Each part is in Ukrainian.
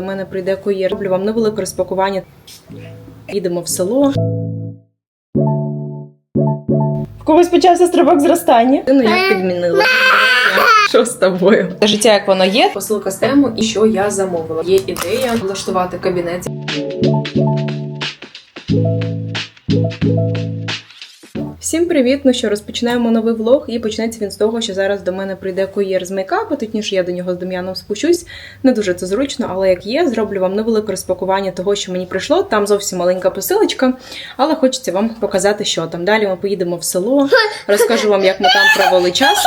До мене прийде кур'єр. Роблю вам невелике розпакування. Їдемо в село. В когось почався стрибок зростання. Ну, як підмінила. Що з тобою? Життя, як воно є. Посилка з тему і що я замовила. Є ідея влаштувати кабінет. Всім привіт! Ну що, розпочинаємо новий влог, і почнеться він з того, що зараз до мене прийде кур'єр з мейкапу, точніше, я до нього з Дем'яном спущусь. Не дуже це зручно, але як є, зроблю вам невелике розпакування того, що мені прийшло. Там зовсім маленька посилочка, але хочеться вам показати, що там. Далі ми поїдемо в село, розкажу вам, як ми там провели час.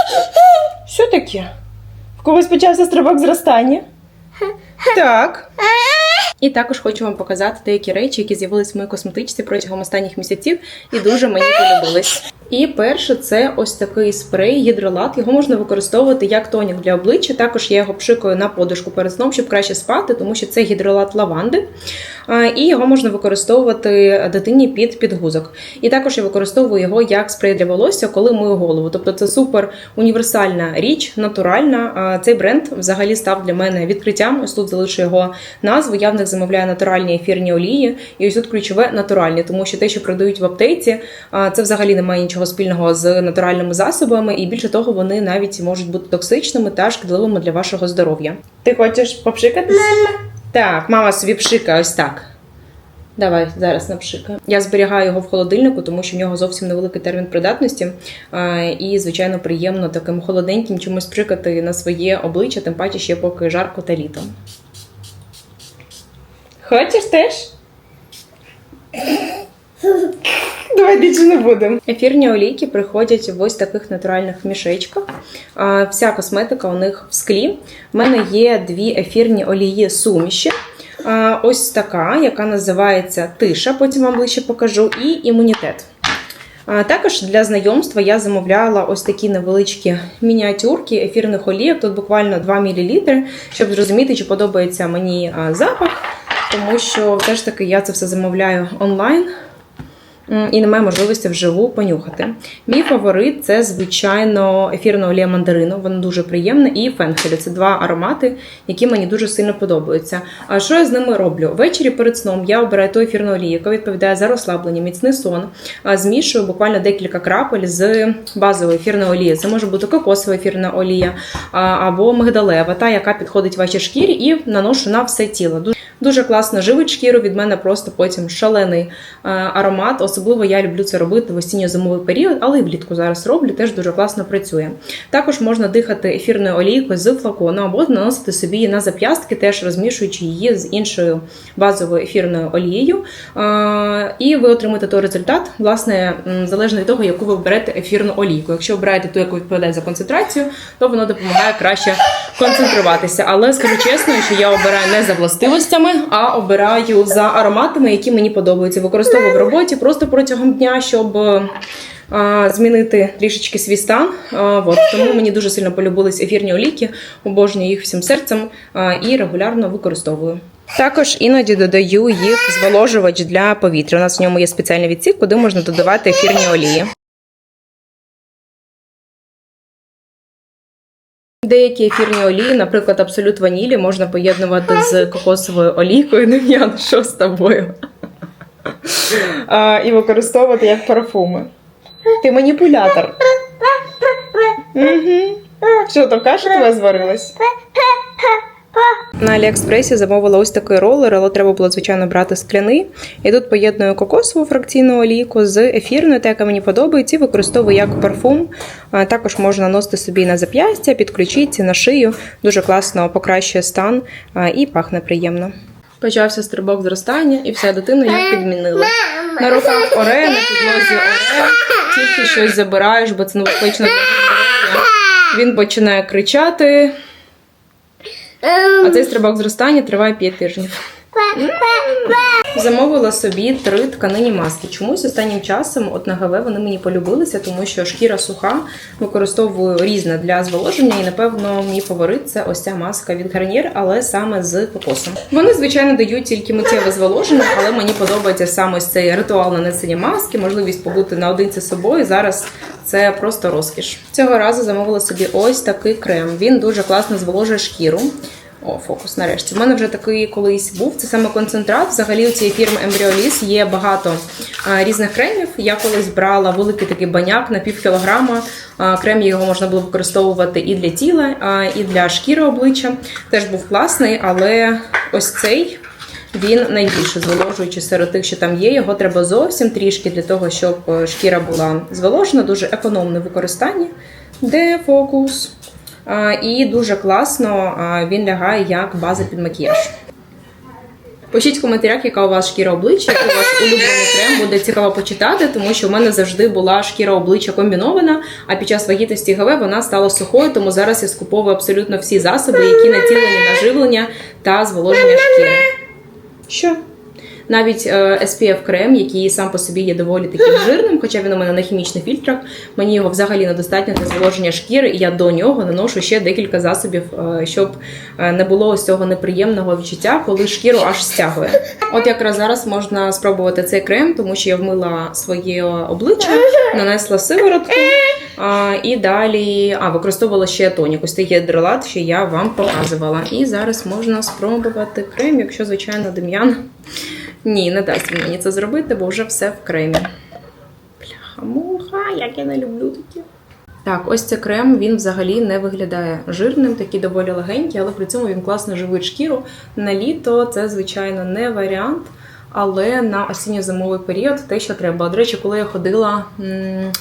Що таке? В когось почався стрибок зростання? Так. І також хочу вам показати деякі речі, які з'явились в моїй косметичці протягом останніх місяців і дуже мені полюбились. І перше, це ось такий спрей гідролат. Його можна використовувати як тонік для обличчя. Також я його пшикаю на подушку перед сном, щоб краще спати, тому що це гідролат лаванди. І його можна використовувати дитині під підгузок. І також я використовую його як спрей для волосся, коли мою голову. Тобто це супер універсальна річ, натуральна. Цей бренд взагалі став для мене відкриттям. Ось тут залишу його назву. Я в них замовляю натуральні ефірні олії. І ось тут ключове натуральні, тому що те, що продають в аптеці, це взагалі не має нічого спільного з натуральними засобами, і більше того, вони навіть можуть бути токсичними та шкідливими для вашого здоров'я. Ти хочеш попшикатись? Так, мама собі пшикає ось так. Давай зараз напшикаю. Я зберігаю його в холодильнику, тому що в нього зовсім невеликий термін придатності. І, звичайно, приємно таким холоденьким чимось пшикати на своє обличчя, тим паче ще поки жарко та літо. Хочеш теж? Давай більше не будемо. Ефірні олійки приходять в ось таких натуральних мішечках. Вся косметика у них в склі. У мене є дві ефірні олії суміші. Ось така, яка називається тиша, потім вам ближче покажу, і імунітет. Також для знайомства я замовляла ось такі невеличкі мініатюрки ефірних олійок, тут буквально 2 мл, щоб зрозуміти, чи подобається мені запах, тому що все ж таки я це все замовляю онлайн. І немає можливості вживу понюхати. Мій фаворит це, звичайно, ефірна олія мандарину. Вона дуже приємна, і фенхелю. Це два аромати, які мені дуже сильно подобаються. А що я з ними роблю? Ввечері перед сном я обираю ту ефірну олію, яка відповідає за розслаблення, міцний сон. Змішую буквально декілька крапель з базової ефірної олії. Це може бути кокосова ефірна олія або мигдалева, та яка підходить вашій шкірі, і наношу на все тіло. Дуже- класно живить шкіру. Від мене просто потім шалений е, аромат. Особливо я люблю це робити в осінньо-зимовий період, але і влітку зараз роблю, теж дуже класно працює. Також можна дихати ефірною олійкою з флакону або наносити собі на зап'ястки, теж розмішуючи її з іншою базовою ефірною олією. Е, І ви отримаєте той результат, власне, залежно від того, яку ви берете ефірну олійку. Якщо обираєте ту, яку відповідає за концентрацію, то воно допомагає краще концентруватися. Але скажу чесно, що я обираю не за властивостями, а обираю за ароматами, які мені подобаються. Використовую в роботі просто протягом дня, щоб. е, а, Змінити трішечки свій стан. А, От, тому мені дуже сильно полюбились ефірні олійки, обожнюю їх всім серцем а, і регулярно використовую. Також іноді додаю їх зволожувач для повітря. У нас в ньому є спеціальний відсік, куди можна додавати ефірні олії. Деякі ефірні олії, наприклад, абсолют ванілі, можна поєднувати з кокосовою олійкою. Ну, я що з тобою? А, і використовувати як парфуми. Ти маніпулятор. Угу. Що, то каша тебе зварилась? На Аліекспресі замовила ось такий ролер, але треба було, звичайно, брати скляний. І тут поєдную кокосову фракційну олійку з ефірною, та яка мені подобається, і використовую як парфум. Також можна наносити собі на зап'ястя, під ключиці, на шию. Дуже класно покращує стан і пахне приємно. Почався стрибок зростання, і вся дитина як підмінила. На руках оре, на підлозі оре, тільки щось забираєш, бо це для. Він починає кричати. А цей стрибок зростання триває 5 тижнів. Замовила собі три тканині маски. Чомусь останнім часом от на ГВ вони мені полюбилися, тому що шкіра суха, використовую різне для зволоження, і напевно мій фаворит це ось ця маска від Garnier, але саме з кокосом. Вони, звичайно, дають тільки миттєве зволоження, але мені подобається саме ось цей ритуал нанесення маски, можливість побути наодинці з собою. Зараз це просто розкіш. Цього разу замовила собі ось такий крем. Він дуже класно зволожує шкіру. О, фокус нарешті. У мене вже такий колись був. Це саме концентрат. Взагалі у цієї фірми Embryolisse є багато а, різних кремів. Я колись брала великий такий баняк на пів кілограма. А, крем його можна було використовувати і для тіла, а, і для шкіри обличчя. Теж був класний, але ось цей. Він найбільше зволожуючий серед тих, що там є. Його треба зовсім трішки для того, щоб е, шкіра була зволожена, дуже економне використання. Де фокус? І дуже класно він лягає як база під макіяж. Пишіть в коментарях, яка у вас шкіра обличчя, який ваш улюблений крем буде цікаво почитати, тому що в мене завжди була шкіра обличчя комбінована, а під час вагітності ГВ вона стала сухою, тому зараз я скуповую абсолютно всі засоби, які націлені на живлення та зволоження шкіри. Що? Навіть е, SPF крем, який сам по собі є доволі таким жирним, хоча він у мене на хімічних фільтрах, мені його взагалі недостатньо для зволоження шкіри, і я до нього наношу ще декілька засобів, е, щоб е, не було ось цього неприємного відчуття, коли шкіру аж стягує. От якраз зараз можна спробувати цей крем, тому що я вмила своє обличчя, нанесла сиворотку. А, І далі а, використовувала ще тонік. Ось такий гідролат, що я вам показувала. І зараз можна спробувати крем, якщо, звичайно, Дем'ян ні, не дасть він мені це зробити, бо вже все в кремі. Бляха-муха, як я не люблю такі. Так, ось цей крем він взагалі не виглядає жирним, такий доволі легенький, але при цьому він класно живить шкіру. На літо це, звичайно, не варіант, але на осінньо-зимовий період те, що треба. До речі, коли я ходила. М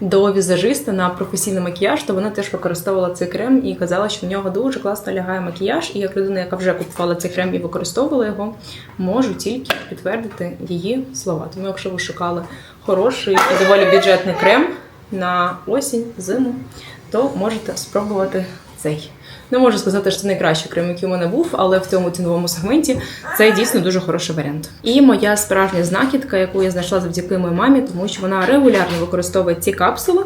до візажиста на професійний макіяж, то вона теж використовувала цей крем і казала, що в нього дуже класно лягає макіяж. І як людина, яка вже купувала цей крем і використовувала його, можу тільки підтвердити її слова. Тому, якщо ви шукали хороший і доволі бюджетний крем на осінь, зиму, то можете спробувати цей. Не можу сказати, що це найкращий крем, який у мене був, але в цьому ціновому сегменті це дійсно дуже хороший варіант. І моя справжня знахідка, яку я знайшла завдяки моїй мамі, тому що вона регулярно використовує ці капсули.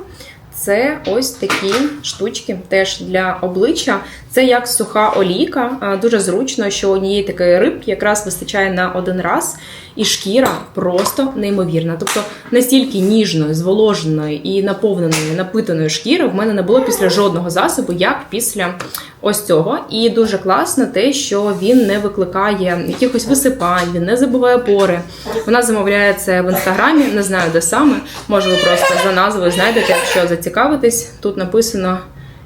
Це ось такі штучки теж для обличчя. Це як суха олійка, дуже зручно, що однієї такої рибки якраз вистачає на один раз, і шкіра просто неймовірна. Тобто настільки ніжної, зволоженої і наповненої, напитаної шкіри в мене не було після жодного засобу, як після ось цього. І дуже класно те, що він не викликає якихось висипань, він не забуває пори. Вона замовляє це в інстаграмі, не знаю де саме. Може, ви просто за назвою знайдете, якщо зацікавитесь. Тут написано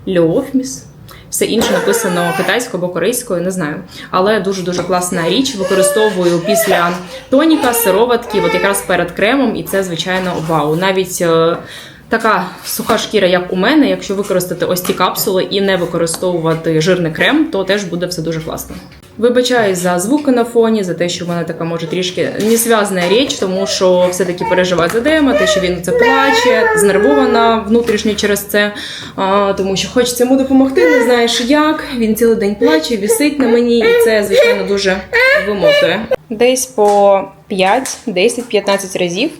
Льофміс. Все інше написано китайською або корейською, не знаю. Але дуже-дуже класна річ. Використовую після тоніка, сироватки, от якраз перед кремом, і це, звичайно, вау. Навіть е, така суха шкіра, як у мене, якщо використати ось ці капсули і не використовувати жирний крем, то теж буде все дуже класно. Вибачаюсь за звуки на фоні, за те, що в мене така може трішки не зв'язана річ, тому що все-таки переживаю за Дема, те, що він це плаче, знервована внутрішньо через це, а, тому що хочеться йому допомогти, не знаєш як. Він цілий день плаче, вісить на мені, і це, звичайно, дуже вимотує. Десь по 5, 10, 15 разів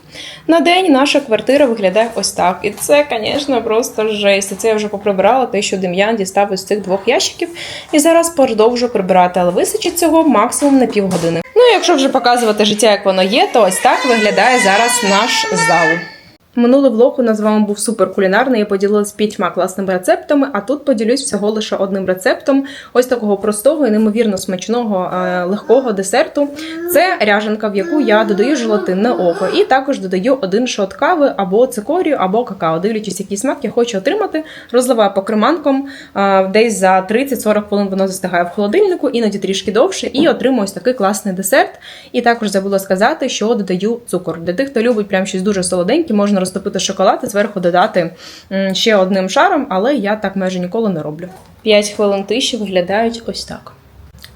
на день наша квартира виглядає ось так. І це, звісно, просто жесть. Це я вже поприбирала те, що Дем'ян дістав із цих двох ящиків. І зараз продовжу прибирати, але височить цього максимум на півгодини. Ну, якщо вже показувати життя, як воно є, то ось так виглядає зараз наш зал. Минулий влог у нас з вами був супер кулінарний. Я поділилась п'ятьма класними рецептами, а тут поділюсь всього лише одним рецептом ось такого простого і неймовірно смачного е, легкого десерту. Це ряженка, в яку я додаю желатинне око, і також додаю один шот кави або цикорію, або какао. Дивлячись, який смак я хочу отримати. Розливаю по креманкам, е, десь за 30-40 хвилин воно застигає в холодильнику, іноді трішки довше, і отримую ось такий класний десерт. І також забула сказати, що додаю цукор. Для тих, хто любить прям щось дуже солоденьке, можна розтопити шоколад і зверху додати ще одним шаром, але я так майже ніколи не роблю. 5 хвилин тиші виглядають ось так.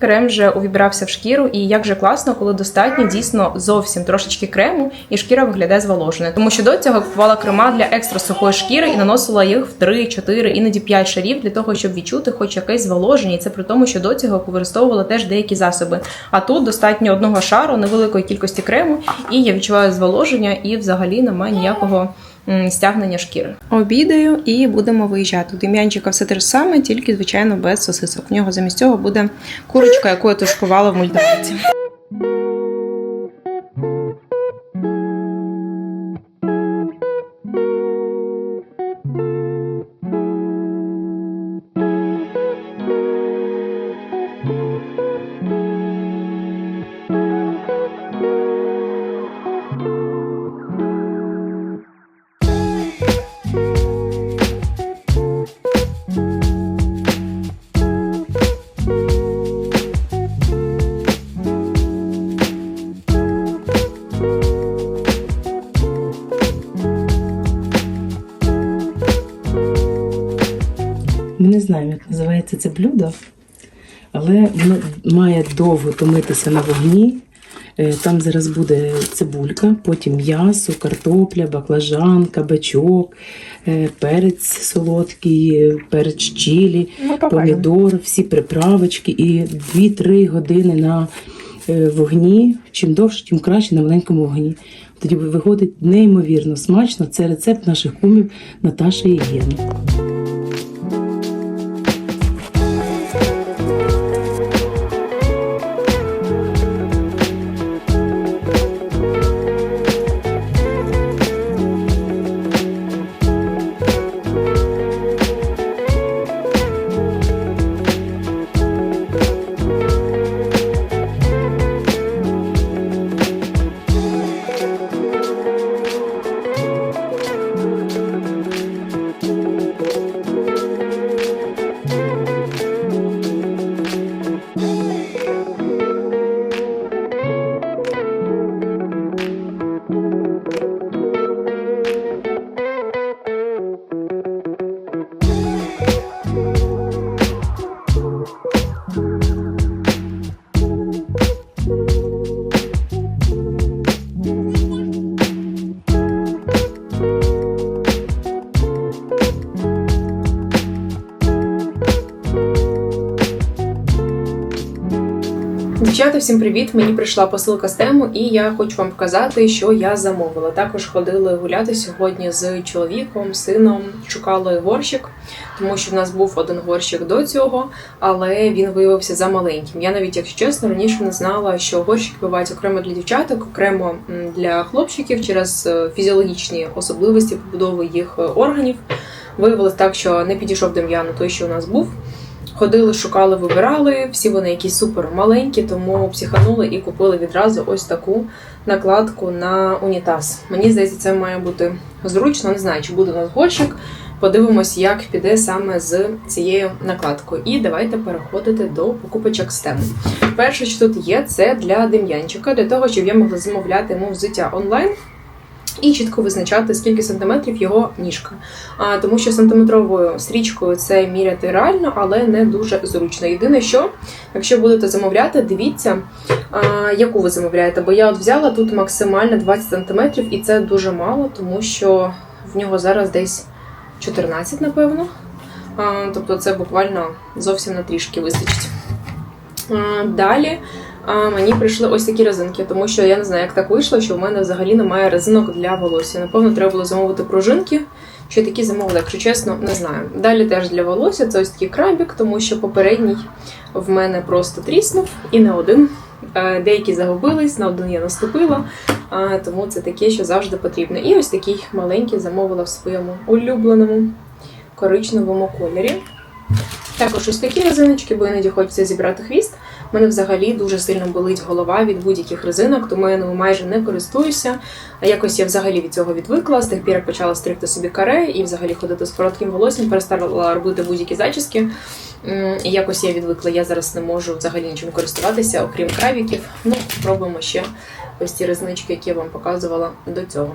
Крем вже увібрався в шкіру, і як же класно, коли достатньо дійсно зовсім трошечки крему, і шкіра виглядає зволоженою. Тому що до цього купувала крема для екстра сухої шкіри і наносила їх в 3, 4, іноді 5 шарів для того, щоб відчути хоч якесь зволоження. І це при тому, що до цього використовувала теж деякі засоби. А тут достатньо одного шару, невеликої кількості крему, і я відчуваю зволоження, і взагалі немає ніякого стягнення шкіри. Обідаю і будемо виїжджати. Дем'янчика все те ж саме, тільки, звичайно, без сосисок. В нього замість цього буде курочка, яку я тушкувала в мультиварці. Це блюдо, але воно має довго томитися на вогні. Е, Там зараз буде цибулька, потім м'ясо, картопля, баклажан, кабачок, е, перець солодкий, перець чилі, помідор, всі приправочки і 2-3 години на е, вогні. Чим довше, тим краще на маленькому вогні. Тоді виходить неймовірно смачно. Це рецепт наших кумів Наташа і Дівчата, всім привіт! Мені прийшла посилка з тему, і я хочу вам показати, що я замовила. Також ходили гуляти сьогодні з чоловіком, сином, шукали горщик, тому що в нас був один горщик до цього, але він виявився за маленьким. Я навіть, якщо чесно, раніше не знала, що горщики бувають окремо для дівчаток, окремо для хлопчиків через е, фізіологічні особливості побудови їх е, органів. Виявилось так, що не підійшов Дем'яну той, що у нас був. Ходили, шукали, вибирали. Всі вони якісь супер маленькі, тому психанули і купили відразу ось таку накладку на унітаз. Мені здається, це має бути зручно. Не знаю, чи буде у нас горщик. Подивимось, як піде саме з цією накладкою. І давайте переходити до покупочок з. Перше, що тут є, це для Дем'янчика, для того, щоб я могла замовляти йому взуття онлайн. І чітко визначати, скільки сантиметрів його ніжка. А, тому що сантиметровою стрічкою це міряти реально, але не дуже зручно. Єдине, що якщо будете замовляти, дивіться, а, яку ви замовляєте. Бо я от взяла тут максимально 20 сантиметрів, і це дуже мало, тому що в нього зараз десь 14, напевно. А, тобто це буквально зовсім на трішки вистачить. А, далі мені прийшли ось такі резинки, тому що я не знаю, як так вийшло, що в мене взагалі немає резинок для волосся. Напевно, треба було замовити пружинки. Що такі замовили, якщо чесно, не знаю. Далі теж для волосся це ось такий крабік, тому що попередній в мене просто тріснув і не один. Е, Деякі загубились, на один я наступила, тому це таке, що завжди потрібно. І ось такий маленький замовила в своєму улюбленому коричневому кольорі. Також ось такі резиночки, бо іноді хочеться зібрати хвіст. У мене взагалі дуже сильно болить голова від будь-яких резинок, тому я ними майже не користуюся. А якось я взагалі від цього відвикла. З тих пір як почала стригти собі каре і взагалі ходити з коротким волоссям, перестала робити будь-які зачіски. І якось я відвикла. Я зараз не можу взагалі нічим користуватися, окрім кравіків. Ну, спробуємо ще ось ці резиночки, які я вам показувала до цього.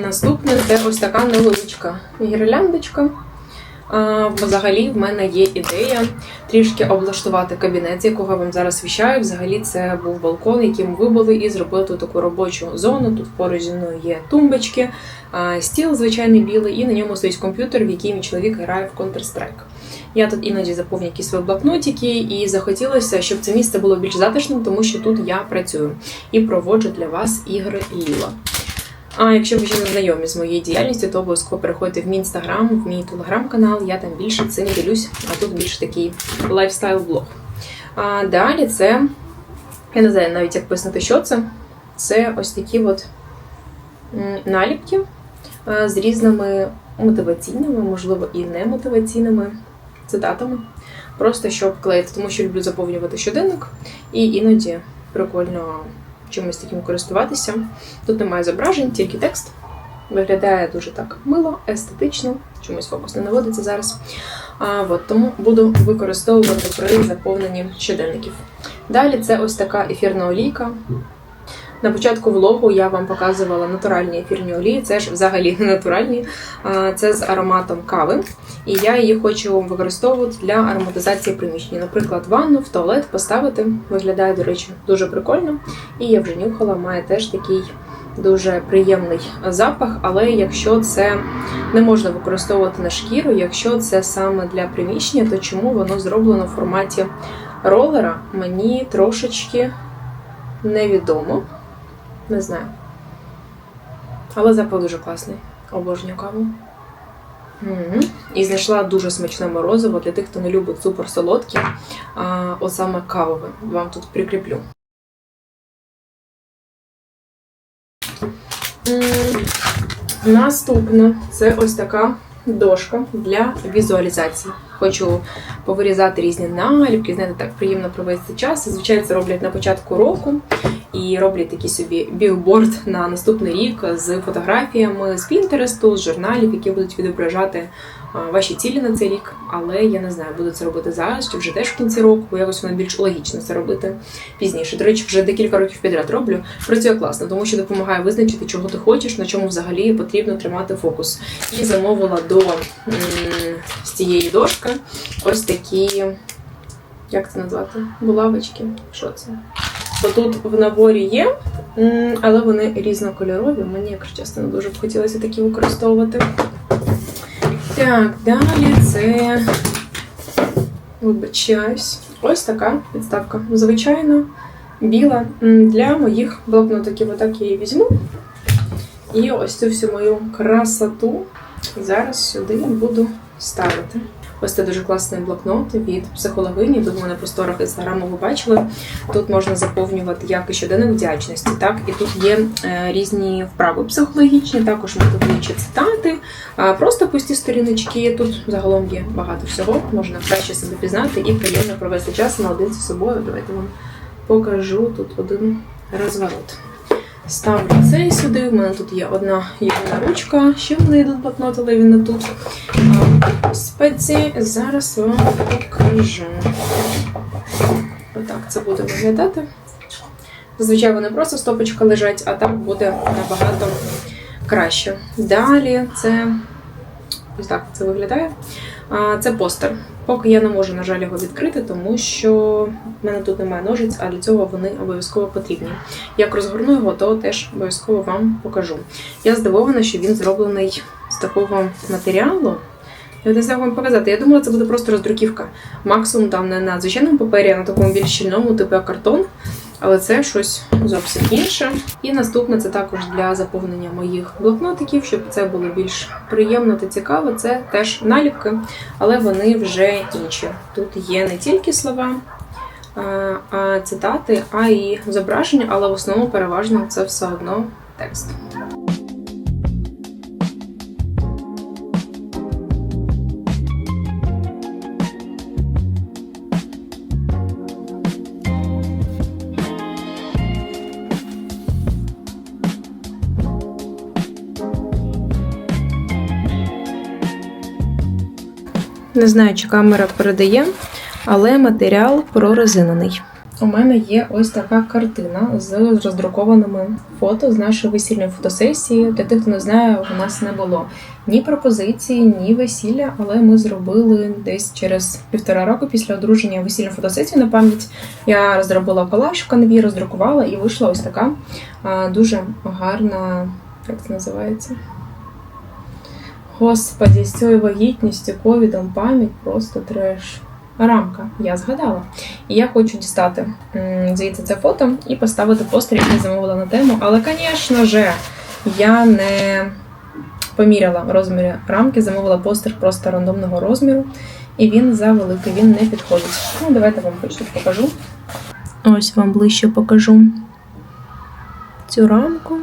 Наступне це ось така невеличка гірляндочка. Взагалі, в мене є ідея трішки облаштувати кабінет, з якого я вам зараз віщаю. Взагалі, це був балкон, який ми вибили і зробили тут таку робочу зону. Тут поруч зі мною є тумбочки, стіл звичайний білий, і на ньому стоїть комп'ютер, в який мій чоловік грає в Counter-Strike. Я тут іноді заповню якісь свої блокнотики, і захотілося, щоб це місце було більш затишним, тому що тут я працюю і проводжу для вас ігри Ліла. А якщо ви ще не знайомі з моєю діяльністю, то обов'язково переходьте в мій інстаграм, в мій телеграм-канал. Я там більше цим ділюсь, а тут більш такий лайфстайл-блог. А далі це, я не знаю навіть як пояснити, що це. Це ось такі от наліпки з різними мотиваційними, можливо, і немотиваційними цитатами. Просто щоб клеїти, тому що люблю заповнювати щоденник, і іноді прикольно чимось таким користуватися. Тут немає зображень, тільки текст. Виглядає дуже так мило, естетично, чомусь фокус не наводиться зараз. А, от, тому буду використовувати при заповненні щоденників. Далі це ось така ефірна олійка. На початку влогу я вам показувала натуральні ефірні олії. Це ж взагалі не натуральні, це з ароматом кави. І я її хочу використовувати для ароматизації приміщення. Наприклад, ванну в туалет поставити. Виглядає, до речі, дуже прикольно. І я вже нюхала, має теж такий дуже приємний запах. Але якщо це не можна використовувати на шкіру, якщо це саме для приміщення, то чому воно зроблено в форматі ролера, мені трошечки невідомо. Не знаю. Але запах дуже класний. Обожнюю каву. Мгм. І знайшла дуже смачне морозиво для тих, хто не любить супер солодкі, а от саме кавове. Вам тут прикріплю. М, Наступне це ось така дошка для візуалізації. Хочу повирізати різні наліпки, знаєте, так приємно провести час. Зазвичай це роблять на початку року і роблять такий собі білборд на наступний рік з фотографіями з Пінтересту, з журналів, які будуть відображати ваші цілі на цей рік. Але я не знаю, буду це робити зараз чи вже теж в кінці року, бо якось воно більш логічно це робити пізніше. До речі, вже декілька років підряд роблю. Працює класно, тому що допомагає визначити, чого ти хочеш, на чому взагалі потрібно тримати фокус. І замовила до з цієї дошки ось такі, як це назвати? Булавочки. Що це? Бо тут в наборі є, але вони різнокольорові. Мені, якщо чесно, дуже б хотілося такі використовувати. Так, далі це. Вибачаюсь. Ось така підставка. Звичайно, біла. Для моїх блокнотиків. Отак я її візьму. І ось цю всю мою красоту зараз сюди буду ставити. Ось це дуже класний блокнот від психологині. Тут в мене по сторах інстаграму ви бачили. Тут можна заповнювати як і щоденник вдячності, так і тут є е, різні вправи психологічні, також мотивуючі цитати, просто пусті сторіночки. Тут загалом є багато всього. Можна краще себе пізнати і приємно провести час наодинці з собою. Давайте вам покажу тут один розворот. Ставлю цей сюди. У мене тут є одна єдина ручка. Ще в мене один блокнот, але він не тут. А, Спеції зараз вам покажу. Отак це буде виглядати. Зазвичай вони просто стопочка лежать, а так буде набагато краще. Далі це ось так це виглядає. Це постер. Поки я не можу, на жаль, його відкрити, тому що в мене тут немає ножиць, а для цього вони обов'язково потрібні. Як розгорну його, то теж обов'язково вам покажу. Я здивована, що він зроблений з такого матеріалу. Я не знаю вам показати. Я думала, це буде просто роздруківка. Максимум там не на звичайному папері, а на такому більш щільному, типу картон. Але це щось зовсім інше. І наступне це також для заповнення моїх блокнотиків, щоб це було більш приємно та цікаво. Це теж наліпки, але вони вже інші. Тут є не тільки слова, цитати, а і зображення, але в основному переважно це все одно текст. Не знаю, чи камера передає, але матеріал прорезинений. У мене є ось така картина з роздрукованими фото з нашої весільної фотосесії. Для тих, хто не знає, у нас не було ні пропозиції, ні весілля, але ми зробили десь через півтора року після одруження весільну фотосесію на пам'ять. Я розробила колаж в канві, роздрукувала і вийшла ось така дуже гарна, як це називається? Господі, з цією вагітністю, ковідом, пам'ять просто треш. Рамка, я згадала. І я хочу дістати звідси це фото і поставити постер, який замовила на тему. Але, звісно ж, я не поміряла розміри рамки, замовила постер просто рандомного розміру, і він завеликий, він не підходить. Ну, давайте вам хоч покажу. Ось вам ближче покажу цю рамку.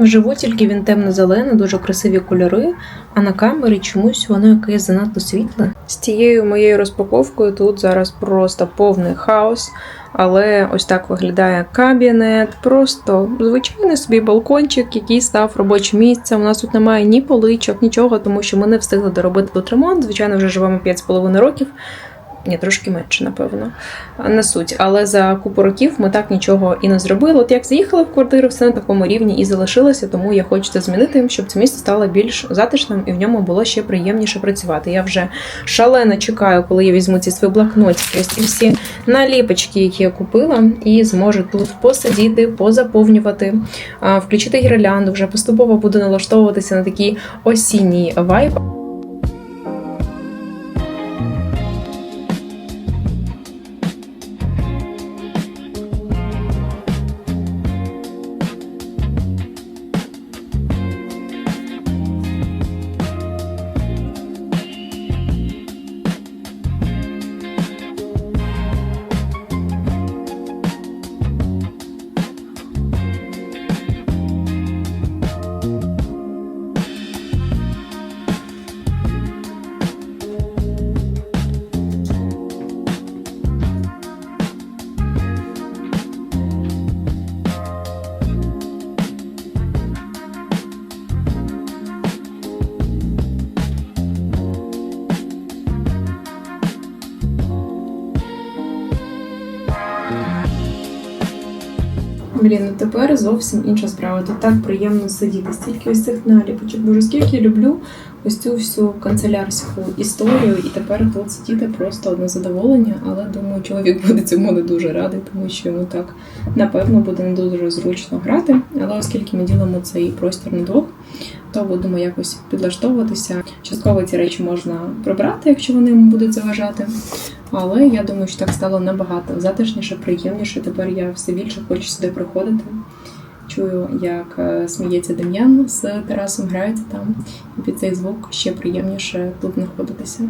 Вживу тільки він темно-зелений, дуже красиві кольори, а на камері чомусь воно якесь занадто світле. З цією моєю розпаковкою тут зараз просто повний хаос. Але ось так виглядає кабінет. Просто звичайний собі балкончик, який став робочим місцем. У нас тут немає ні поличок, нічого, тому що ми не встигли доробити тут ремонт. Звичайно, вже живемо 5,5 років. Ні, трошки менше, напевно. Не суть. Але за купу років ми так нічого і не зробили. От як заїхала в квартиру, все на такому рівні і залишилося, тому я хочу це змінити, щоб це місце стало більш затишним і в ньому було ще приємніше працювати. Я вже шалено чекаю, коли я візьму ці свої блокнотики, ці всі наліпочки, які я купила, і зможу тут посидіти, позаповнювати, включити гірлянду. Вже поступово буду налаштовуватися на такий осінній вайб. Тепер зовсім інша справа. Тут так приємно сидіти. Стільки ось цих наліпочок. Боже, скільки я люблю ось цю всю канцелярську історію, і тепер тут сидіти просто одне задоволення. Але думаю, чоловік буде цьому не дуже радий, тому що йому так напевно буде не дуже зручно грати. Але оскільки ми ділимо цей простір на двох, то будемо якось підлаштовуватися. Частково ці речі можна прибрати, якщо вони йому будуть заважати. Але я думаю, що так стало набагато затишніше, приємніше. Тепер я все більше хочу сюди приходити. Чую, як е, сміється Дем'ян з Тарасом, грається там, і під цей звук ще приємніше тут знаходитися.